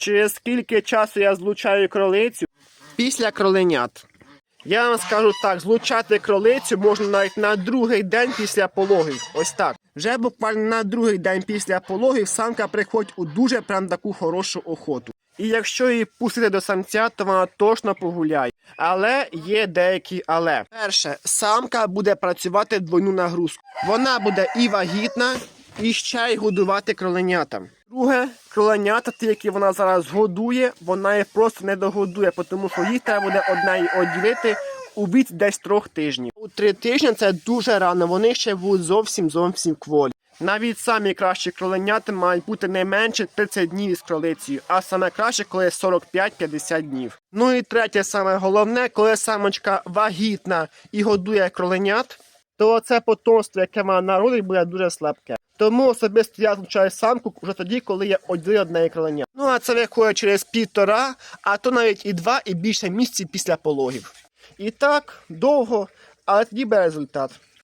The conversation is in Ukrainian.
через скільки часу я злучаю кролицю після кроленят. Я вам скажу так, злучати кролицю можна навіть на другий день після пологів. Ось так. Вже буквально на другий день після пологів самка приходить у дуже прям таку хорошу охоту. І якщо її пустити до самця, то вона точно погуляє. Але є деякі але. Перше, самка буде працювати двойну нагрузку. Вона буде і вагітна, і ще й годувати кроленятам. Друге, кроленята, ті, які вона зараз годує, вона їх просто не догодує, тому що їх треба буде одне оділити у вік десь трьох тижнів. У три тижні це дуже рано, вони ще будуть зовсім зовсім кволі. Навіть самі кращі кроленята мають бути не менше 30 днів із кролицею, а саме краще, коли 45-50 днів. Ну і третє, саме головне, коли самочка вагітна і годує кроленят, то це потомство, яке вона народить, буде дуже слабке. Тому особисто я злучаю самку вже тоді, коли є один одне крилення. Ну а це виходить через півтора, а то навіть і два, і більше місяців після пологів. І так довго, але тоді буде результат.